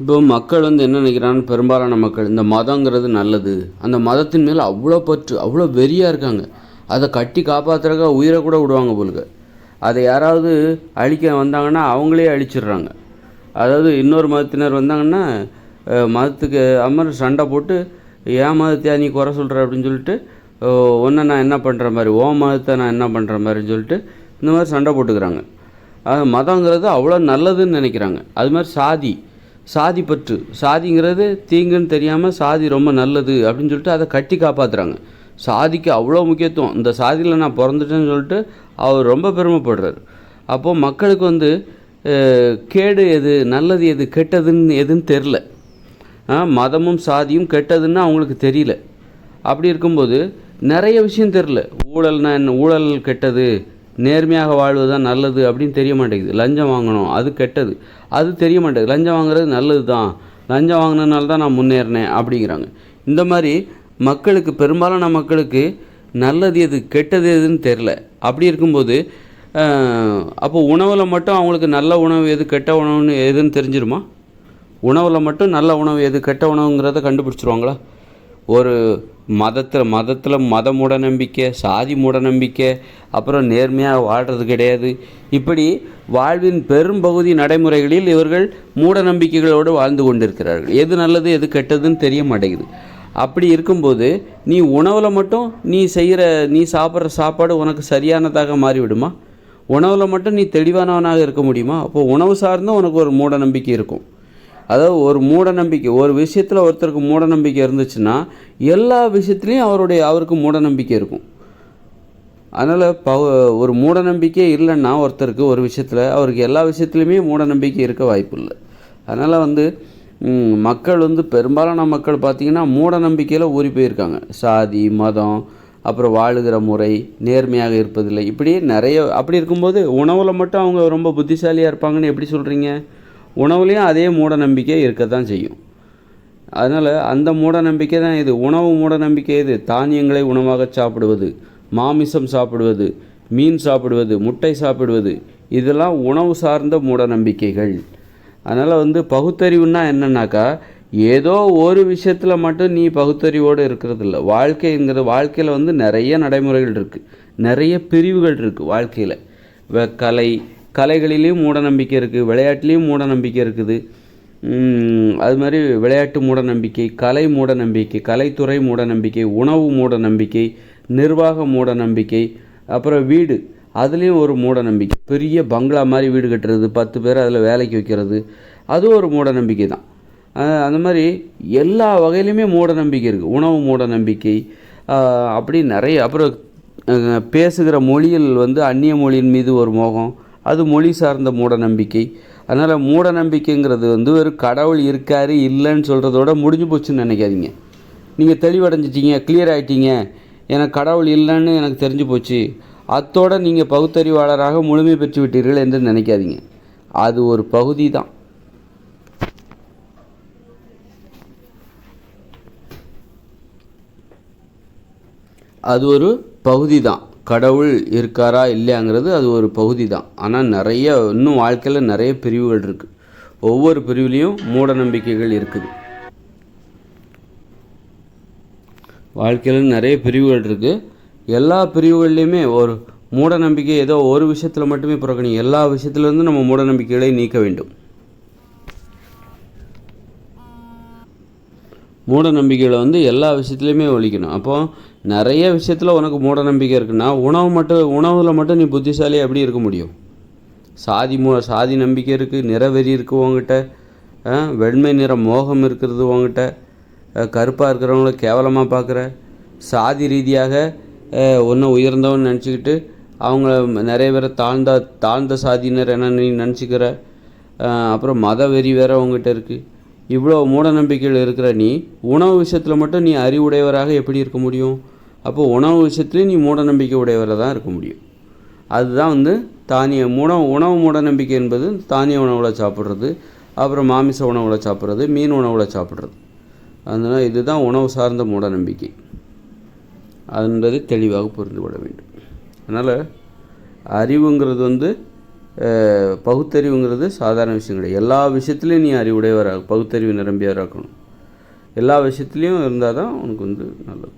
இப்போ மக்கள் வந்து என்ன நினைக்கிறான்னு பெரும்பாலான மக்கள் இந்த மதங்கிறது நல்லது. அந்த மதத்தின் மேலே அவ்வளோ பற்று அவ்வளோ வெறியாக இருக்காங்க. அதை கட்டி காப்பாற்றுறக்கா உயிரை கூட விடுவாங்க போலுக்கு அதை யாராவது அழிக்க வந்தாங்கன்னா அவங்களே அழிச்சிடுறாங்க. அதாவது இன்னொரு மதத்தினர் வந்தாங்கன்னா மதத்துக்கு அமர் சண்டை போட்டு என் மதத்தையா நீ குறை சொல்கிற அப்படின்னு சொல்லிட்டு ஒன்றை நான் என்ன பண்ணுற மாதிரி ஓ மதத்தை நான் என்ன பண்ணுற மாதிரின்னு சொல்லிட்டு இந்த மாதிரி சண்டை போட்டுக்கிறாங்க. அது மதங்கிறது அவ்வளோ நல்லதுன்னு நினைக்கிறாங்க. அது மாதிரி சாதி. சாதி பற்று. சாதிங்கிறது தீங்குன்னு தெரியாமல் சாதி ரொம்ப நல்லது அப்படின்னு சொல்லிட்டு அதை கட்டி காப்பாற்றுறாங்க சாதிக்கு அவ்வளோ முக்கியத்துவம். இந்த சாதியில் நான் பிறந்துட்டேன்னு சொல்லிட்டு அவர் ரொம்ப பெருமைப்படுறாரு. அப்போது மக்களுக்கு வந்து கேடு எது நல்லது எது கெட்டதுன்னு எதுன்னு தெரில மதமும் சாதியும் கெட்டதுன்னு அவங்களுக்கு தெரியல. அப்படி இருக்கும்போது நிறைய விஷயம் தெரில ஊழல்னா என்ன? ஊழல் கெட்டது. நேர்மையாக வாழ்வது தான் நல்லது அப்படின்னு தெரிய மாட்டேங்குது. லஞ்சம் வாங்கணும் அது கெட்டது. அது தெரிய மாட்டேங்குது. லஞ்சம் வாங்குறது நல்லது தான் லஞ்சம் வாங்கினதுனால தான் நான் முன்னேறினேன் அப்படிங்கிறாங்க. இந்த மாதிரி மக்களுக்கு பெரும்பாலான மக்களுக்கு நல்லது எது கெட்டது எதுன்னு தெரில அப்படி இருக்கும்போது அப்போ உணவில் மட்டும் அவங்களுக்கு நல்ல உணவு எது கெட்ட உணவுன்னு எதுன்னு தெரிஞ்சிருமா? உணவில் மட்டும் நல்ல உணவு எது கெட்ட உணவுங்கிறத கண்டுபிடிச்சிருவாங்களா? ஒரு மதத்தில் மதத்தில் மத மூடநம்பிக்கை சாதி மூடநம்பிக்கை அப்புறம் நேர்மையாக வாழ்கிறது கிடையாது. இப்படி வாழ்வின் பெரும்பகுதி நடைமுறைகளில் இவர்கள் மூட நம்பிக்கைகளோடு வாழ்ந்து கொண்டிருக்கிறார்கள். எது நல்லது எது கெட்டதுன்னு தெரிய மாட்டேங்குது. அப்படி இருக்கும்போது நீ உணவில் மட்டும் நீ செய்கிற நீ சாப்பிட்ற சாப்பாடு உனக்கு சரியானதாக மாறிவிடுமா? உணவில் மட்டும் நீ தெளிவானவனாக இருக்க முடியுமா? அப்போ உணவு சார்ந்தும் உனக்கு ஒரு மூட நம்பிக்கை இருக்கும். அதாவது ஒரு மூட நம்பிக்கை ஒரு விஷயத்தில் ஒருத்தருக்கு மூட நம்பிக்கை இருந்துச்சுன்னா எல்லா விஷயத்துலையும் அவருடைய அவருக்கு மூட நம்பிக்கை இருக்கும். அதனால் ப ஒரு மூட நம்பிக்கை இல்லைன்னா ஒருத்தருக்கு ஒரு விஷயத்தில் அவருக்கு எல்லா விஷயத்துலையுமே மூட நம்பிக்கை இருக்க வாய்ப்பு இல்லை. அதனால் வந்து மக்கள் வந்து பெரும்பாலான மக்கள் பார்த்திங்கன்னா மூட நம்பிக்கையில் ஊறி போயிருக்காங்க. சாதி மதம் அப்புறம் வாழுகிற முறை நேர்மையாக இருப்பதில்லை. இப்படி நிறைய அப்படி இருக்கும்போது உணவில் மட்டும் அவங்க ரொம்ப புத்திசாலியாக இருப்பாங்கன்னு எப்படி சொல்கிறீங்க உணவுலேயும் அதே மூட நம்பிக்கை இருக்க தான் செய்யும். அதனால் அந்த மூட நம்பிக்கை தான் இது. உணவு மூட நம்பிக்கை இது தானியங்களை உணவாக சாப்பிடுவது மாமிசம் சாப்பிடுவது மீன் சாப்பிடுவது முட்டை சாப்பிடுவது இதெல்லாம் உணவு சார்ந்த மூட நம்பிக்கைகள் அதனால் வந்து பகுத்தறிவுன்னா என்னன்னாக்கா ஏதோ ஒரு விஷயத்தில் மட்டும் நீ பகுத்தறிவோடு இருக்கிறது இல்லை வாழ்க்கைங்கிறது வாழ்க்கையில் வந்து நிறைய நடைமுறைகள் இருக்குது நிறைய பிரிவுகள் இருக்குது வாழ்க்கையில். வ- கலை கலைகளிலையும் மூட நம்பிக்கை இருக்குது விளையாட்டுலேயும் மூட நம்பிக்கை இருக்குது அது மாதிரி விளையாட்டு மூட நம்பிக்கை கலை மூட நம்பிக்கை கலைத்துறை மூட நம்பிக்கை உணவு மூட நம்பிக்கை நிர்வாக மூட நம்பிக்கை அப்புறம் வீடு அதுலேயும் ஒரு மூட நம்பிக்கை பெரிய பங்களா மாதிரி வீடு கட்டுறது பத்து பேர் அதில் வேலைக்கு வைக்கிறது அதுவும் ஒரு மூட நம்பிக்கை தான் அந்த மாதிரி எல்லா வகையிலுமே மூட நம்பிக்கை இருக்குது. உணவு மூட நம்பிக்கை அப்படி நிறைய அப்புறம் பேசுகிற மொழியில் வந்து அந்நிய மொழியின் மீது ஒரு மோகம். அது மொழி சார்ந்த மூட நம்பிக்கை அதனால் மூட நம்பிக்கைங்கிறது வந்து ஒரு கடவுள் இருக்காரு இல்லைன்னு சொல்கிறதோட முடிஞ்சு போச்சுன்னு நினைக்காதீங்க. நீங்கள் தெளிவடைஞ்சிட்டீங்க கிளியர் ஆகிட்டீங்க எனக்கு கடவுள் இல்லைன்னு எனக்கு தெரிஞ்சு போச்சு. அத்தோட நீங்கள் பகுத்தறிவாளராக முழுமை பெற்று விட்டீர்கள் என்று நினைக்காதீங்க. அது ஒரு பகுதி தான். அது ஒரு பகுதி தான். கடவுள் இருக்காரா இல்லையாங்கிறது அது ஒரு பகுதி தான் ஆனால் நிறைய இன்னும் வாழ்க்கையில் நிறைய பிரிவுகள் இருக்குது ஒவ்வொரு பிரிவுலேயும் மூட நம்பிக்கைகள் இருக்குது. வாழ்க்கையில் நிறைய பிரிவுகள் இருக்குது எல்லா பிரிவுகள்லையுமே ஒரு மூட நம்பிக்கை ஏதோ ஒரு விஷயத்தில் மட்டுமே புறக்கணி எல்லா விஷயத்துலேருந்து நம்ம மூட நம்பிக்கைகளை நீக்க வேண்டும். மூட நம்பிக்கைகளை வந்து எல்லா விஷயத்துலையுமே ஒழிக்கணும். அப்போது நிறைய விஷயத்தில் உனக்கு மூட நம்பிக்கை இருக்குன்னா உணவு மட்டும் உணவில் மட்டும் நீ புத்திசாலி எப்படி இருக்க முடியும். சாதி மூ சாதி நம்பிக்கை இருக்குது நிறவெறி இருக்குது உங்ககிட்ட வெண்மை நிற மோகம் இருக்கிறது உங்ககிட்ட கருப்பாக இருக்கிறவங்கள கேவலமாக பார்க்குற சாதி ரீதியாக ஒன்று உயர்ந்தவன் நினச்சிக்கிட்டு அவங்கள நிறைய பேரை தாழ்ந்த தாழ்ந்த சாதியினர் என்ன நீ நினச்சிக்கிற? அப்புறம் மத வெறி வேற உங்ககிட்ட இருக்குது இவ்வளோ மூட நம்பிக்கைகள் இருக்கிற நீ உணவு விஷயத்தில் மட்டும் நீ அறிவுடையவராக எப்படி இருக்க முடியும்? அப்போ உணவு விஷயத்துலேயும் நீ மூட நம்பிக்கை உடையவராக தான் இருக்க முடியும். அதுதான் வந்து தானிய உணவு உணவு மூட நம்பிக்கை என்பது தானிய உணவில் சாப்பிட்றது அப்புறம் மாமிச உணவில் சாப்பிட்றது மீன் உணவில் சாப்பிட்றது. அதனால் இதுதான் உணவு சார்ந்த மூட நம்பிக்கை என்பதை தெளிவாக புரிந்து கொள்ள வேண்டும். அதனால் அறிவுங்கிறது வந்து பகுத்தறிவுங்கிறது சாதாரண விஷயம் கிடையாது. எல்லா விஷயத்துலையும் நீ அறிவுடையவராக பகுத்தறிவு நிரம்பியவராக்கணும் எல்லா விஷயத்துலையும் இருந்தால் தான் உனக்கு வந்து நல்லது.